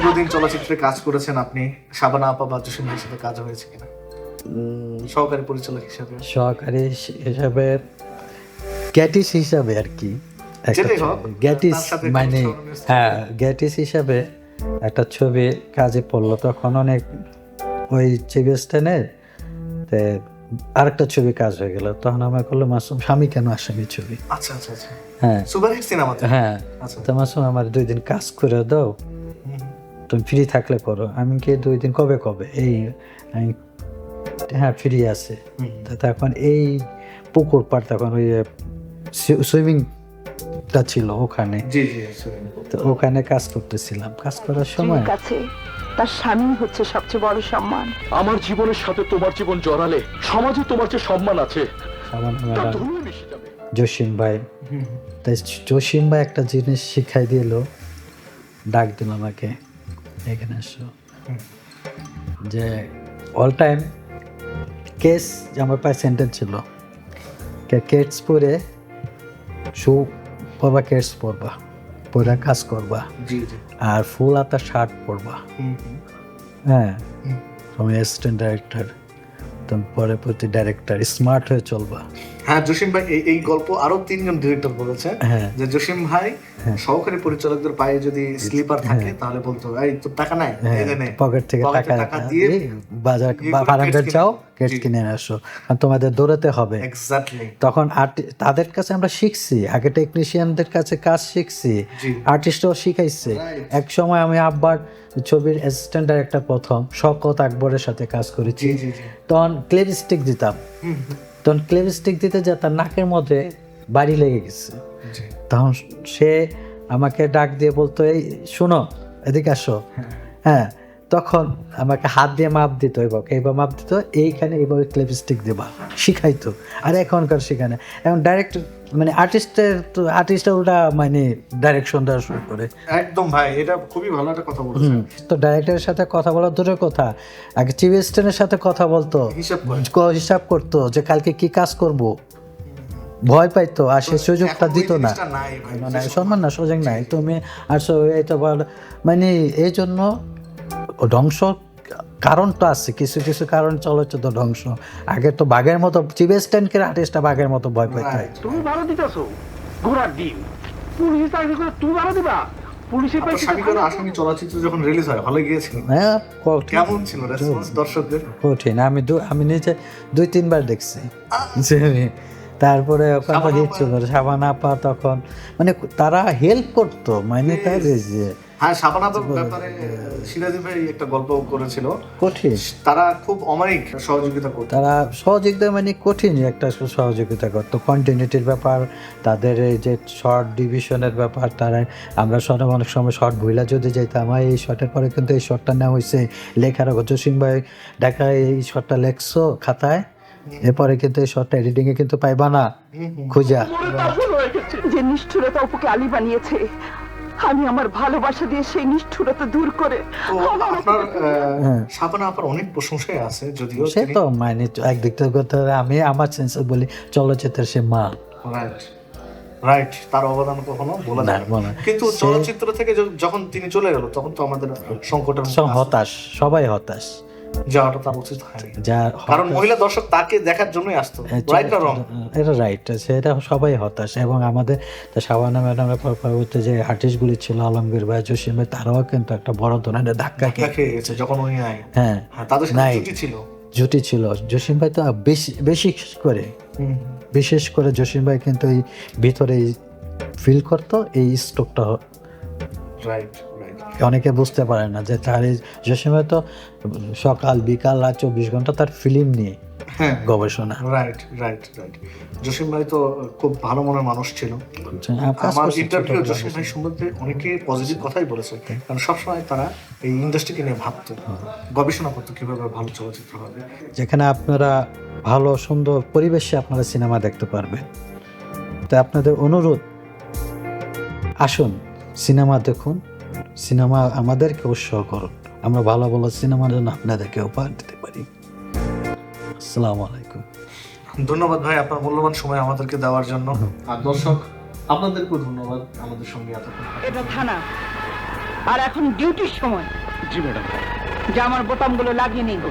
দীর্ঘদিন চলচ্চিত্রে কাজ করেছেন আপনি শাবানা আপা বা জসিম ভাইয়ের সাথে কাজ হয়েছে কিনা? সহকারী পরিচালক হিসেবে। সহকারী হিসাবে গ্যাটিস হিসাবে আর কি। গ্যাটিস মানে হ্যাঁ গ্যাটিস হিসাবে একটা ছবি কাজে পড়ল। তখন অনেক ওই ছবি স্ট্যান্ডের আরেকটা ছবি কাজ হয়ে গেল। তখন আমার করল মাসুম স্বামী কেন আসামি ছবি? আচ্ছা আচ্ছা আচ্ছা। হ্যাঁ। হ্যাঁ। আচ্ছা। তো মাসুম আমার দুই দিন কাজ করে দাও। তুমি ফ্রি থাকলে করো। আমি কি দুই দিন কবে কবে? এই আমি হ্যাঁ ফ্রি আছে। তখন এই পুকুর পাড় তখন ওই সুইমিংটা ছিল ওখানে। জি জি sorry। তো ওখানে কাজ করতেছিলাম। কাজ করার সময় কাছে তার স্বামী হচ্ছে সবচেয়ে বড় সম্মান। আমার জীবনের সাথে তোমার জীবন জড়ালে সমাজে তোমার যে সম্মান আছে জসিম ভাই। তাই জসিম ভাই একটা জিনিস শিখাই দিল। ডাক দিল আমাকে। এখানে আসো যে অল টাইম কেস আমার পায়ে সেন্টেন্স ছিল কেটস পরে শু পরবা কেটস পরবা পরে কাজ করবা আর ফুল আতা শার্ট পরবা। হ্যাঁ। তুমি অ্যাসিস্ট্যান্ট ডাইরেক্টর তুমি পরে প্রতি ডাইরেক্টর স্মার্ট হয়ে চলবা। হ্যাঁ জসিম ভাই এই এই গল্প আরও তিনজন ডিরেক্টর বলেছে। হ্যাঁ। যে জসিম ভাই হ্যাঁ। সহকারী পরিচালকদের পায়ে যদি স্লিপার থাকে তাহলে বলতো এই তোর টাকা নাই হ্যাঁ। পকেট থেকে টাকা দিয়ে বাজার ইয়ে বা করে যাও কিনে- আসো। কারণ তোমাদের দৌড়াতে হবে। তখন তাদের কাছে আমরা শিখছি আগে টেকনিশিয়ানদের কাছে কাজ শিখছি জি। আর্টিস্টও শিখাইছে. এক সময় আমি আব্বার ছবির অ্যাসিস্ট্যান্ট ডাইরেক্টর প্রথম শকত আকবরের সাথে কাজ করেছি। তখন ক্লেভিস্টিক দিতাম। তখন ক্লেভিস্টিক দিতে যা তার নাকের মধ্যে বাড়ি লেগে গেছে। তখন সে আমাকে ডাক দিয়ে বলতো এই শোনো এদিকে আসো। হ্যাঁ তখন আমাকে হাত দিয়ে মাপ দিত এবং এইবার মাপ দিত এইখানে এইভাবে ক্লিপস্টিক দেবা। শিখাইতো। আর এখনকার শিখানে এখন ডাইরেক্ট মানে আর্টিস্টের তো আর্টিস্টের ওটা মানে ডাইরেকশন দেওয়া শুরু করে। একদম ভাই এটা খুবই ভালো একটা কথা বলেছেন। তো ডাইরেক্টরের সাথে কথা বলা দূরের কথা। আগে টিভি স্টেনের সাথে কথা বলতো। হিসাব হিসাব করতো যে কালকে কি কাজ করব। ভয় পাইতো আর সে সুযোগটা দিত না। মানে সম্মান না সুযোগ নাই। তুমি আসো এটা বল মানে এই জন্য ধ্বংস কারণ তো আছে কিছু কিছু কারণ চলচ্চিত্র ধ্বংস। আগে তো বাঘের মতো চিবেস্টেনকে আর্টিস্টটা বাঘের মতো ভয় পাইতে। তুমি ভালো দিতেছো। ঘোড়ার ডিম। পুলিশ চাকরি করে তুমি ভালো দিবা। পুলিশের আসামি চলচ্চিত্র যখন রিলিজ হয় হলে গিয়েছিলেন হ্যাঁ কেমন ছিল রেসপন্স দর্শকদের? কঠিন। আমি আমি নিজে দুই তিনবার দেখছি তারপরে ওখানে সাবানা হিট ছিল আপা তখন মানে তারা হেল্প করতো মানে তার এই যে হ্যাঁ শাবানাদের ব্যাপারে সিরাজি ভাই একটা গল্প করেছিল। কঠিন। তারা খুব অমায়িক সহযোগিতা করতো। তারা সহযোগিতা মানে কঠিন একটা সহযোগিতা করতো। কন্টিনিউটির ব্যাপার তাদের এই যে শর্ট ডিভিশনের ব্যাপার তারা আমরা শর্ট অনেক সময় শর্ট ভুইলা যদি যাইতাম এই শর্টের পরে কিন্তু এই শর্টটা নেওয়া হয়েছে লেখার সিং ভাই ঢাকায় এই শর্টটা লেখছো খাতায়? এরপরে কিন্তু এই শর্টটা এডিটিংয়ে কিন্তু পাইবা না। খুঁজা। হয়ে যে নিষ্ঠুরতা অপুকে আলী বানিয়েছে আমি আমার ভালোবাসা দিয়ে সেই নিষ্ঠুরতা দূর করে আপনার আহ, শাবানা আপার অনেক প্রশংসাই আছে যদিও সে তো মানে একদিক থেকে আমি আমার সেন্স বলি চলচ্চিত্রের সে মা। রাইট রাইট তার অবদান কখনো বলা যায় না। কিন্তু চলচ্চিত্র থেকে যখন তিনি চলে গেল তখন তো আমাদের সংকটের সব হতাশ সবাই হতাশ। যাওয়াটা তার উচিত হয়নি। যা কারণ মহিলা দর্শক তাকে দেখার জন্যই আসতো। হ্যাঁ, রাইট না রং এটা রাইট সেটা সবাই হতাশ। এবং আমাদের শাবানা ম্যাডামের পরবর্তী যে আর্টিস্টগুলি ছিল আলমগীর ভাই জসিম ভাই তারাও কিন্তু একটা বড় ধরনের ধাক্কা যখন উনি হ্যাঁ হ্যাঁ তাদের সাথে জুটি ছিল। জুটি ছিল। জসিম ভাই তো বেশি বেশি করে। বিশেষ করে জসিম ভাই কিন্তু এই ভিতরে ফিল করতো এই স্ট্রোকটা রাইট অনেকে বুঝতে পারে না যে তার জসিম ভাই তো সকাল বিকাল রাত চব্বিশ ঘণ্টা তার ফিল্ম নিয়ে হ্যাঁ। গবেষণা। রাইট রাইট রাইট জসিম ভাই তো খুব ভালো মনের মানুষ ছিল। আমার ইন্টারভিউ জসিম ভাই সম্বন্ধে অনেকে পজিটিভ কথাই বলেছে কারণ সবসময় তারা এই ইন্ডাস্ট্রিকে নিয়ে ভাবতো গবেষণা করতো কীভাবে ভালো চলচ্চিত্র হবে। যেখানে আপনারা ভালো সুন্দর পরিবেশে আপনারা সিনেমা দেখতে পারবেন। তো আপনাদের অনুরোধ আসুন সিনেমা দেখুন সিনেমা আমাদেরকে উৎসাহ করুন আমরা ভালো ভালো সিনেমার জন্য আপনাদেরকে উপহার দিতে পারি। আসসালামু আলাইকুম। ধন্যবাদ ভাই আপনার মূল্যবান সময় আমাদেরকে দেওয়ার জন্য। আর দর্শক আপনাদেরকেও ধন্যবাদ আমাদের সঙ্গে এতক্ষণ এটা থানা। আর এখন ডিউটির সময়। জি ম্যাডাম। জামার বোতামগুলো লাগিয়ে নিন।